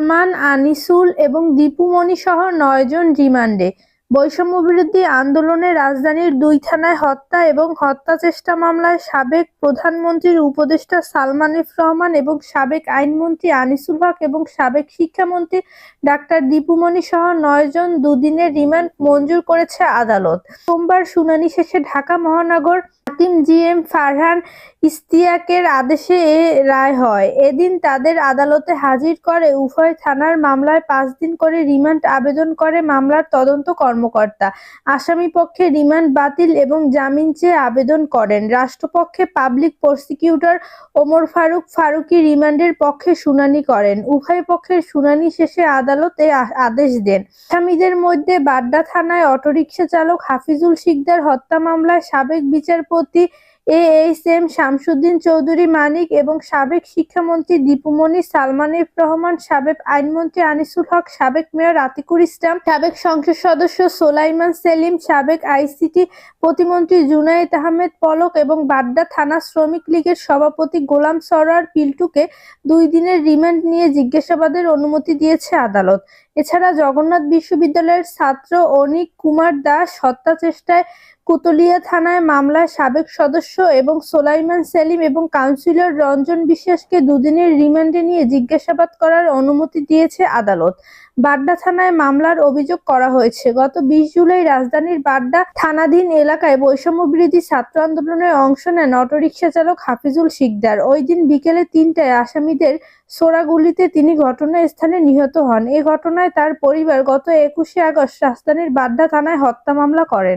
সালমান আনিসুল এবং দীপুমণি সহ নয়জন রিমান্ডে। বৈষম্যবিরোধী আন্দোলনে রাজধানীর দুই থানায় হত্যা এবং হত্যা চেষ্টা মামলায় সাবেক প্রধানমন্ত্রীর উপদেষ্টা সালমান এফ রহমান এবং সাবেক আইনমন্ত্রী আনিসুল হক এবং সাবেক শিক্ষামন্ত্রী ডাক্তার দীপুমণি সহ নয়জন দুদিনের রিমান্ড মঞ্জুর করেছে আদালত। সোমবার শুনানি শেষে ঢাকা মহানগর হাকিম জি এম ফারহান ইশতিয়াকের আদেশে এ রায় হয়। এদিন তাদের আদালতে হাজির করে উভয় থানার মামলায় পাঁচ দিন করে রিমান্ড আবেদন করে মামলার তদন্ত কর্মকর্তা। আসামি পক্ষে রিমান্ড বাতিল এবং জামিন চেয়ে আবেদন করেন। রাষ্ট্রপক্ষে পাবলিক প্রসিকিউটর ওমর ফারুক ফারুকী রিমান্ডের পক্ষে শুনানি করেন। উভয় পক্ষের শুনানি শেষে আদালত এ আদেশ দেন। আসামিদের মধ্যে বাড্ডা থানায় অটোরিকশা চালক হাফিজুল শিকদার হত্যা মামলায় সাবেক বিচারপতি A H M Shamsuddin Chowdhury Manik এবং সাবেক শিক্ষামন্ত্রী দীপুমণি সালমান এফ রহমান, সাবেক আইনমন্ত্রী আনিসুল হক, সাবেক মেয়র আতিকুর ইসলাম, সাবেক সংসদ সদস্য সোলাইমান সেলিম, সাবেক আইসিটি প্রতিমন্ত্রী জুনায়েদ আহমেদ পলক এবং বাড্ডা থানা শ্রমিক লীগের সভাপতি গোলাম সরোয়ার পিল্টুকে দুই দিনের রিমান্ড নিয়ে জিজ্ঞাসাবাদের অনুমতি দিয়েছে আদালত। এছাড়া জগন্নাথ বিশ্ববিদ্যালয়ের ছাত্র অনিক কুমার দাস হত্যা চেষ্টায় কুতুলিয়া থানায় মামলায় সাবেক সদস্য এবং সোলাইমান সেলিম এবং কাউন্সিলর রঞ্জন বিশ্বাসকে দুদিনের রিমান্ডে নিয়ে জিজ্ঞাসাবাদ করার অনুমতি দিয়েছে আদালত। বাড্ডা থানায় মামলার অভিযোগ করা হয়েছে। গত বিশ জুলাই রাজধানীর বাড্ডা থানাধীন এলাকায় বৈষম্য বিরোধী ছাত্র আন্দোলনে অংশ নেন অটোরিকশা চালক হাফিজুল শিকদার। ওই দিন বিকেলে তিনটায় আসামিদের সোরাগুলিতে তিনি ঘটনাস্থলে নিহত হন। এ ঘটনায় তার পরিবার গত একুশে আগস্ট রাজধানীর বাড্ডা থানায় হত্যা মামলা করেন।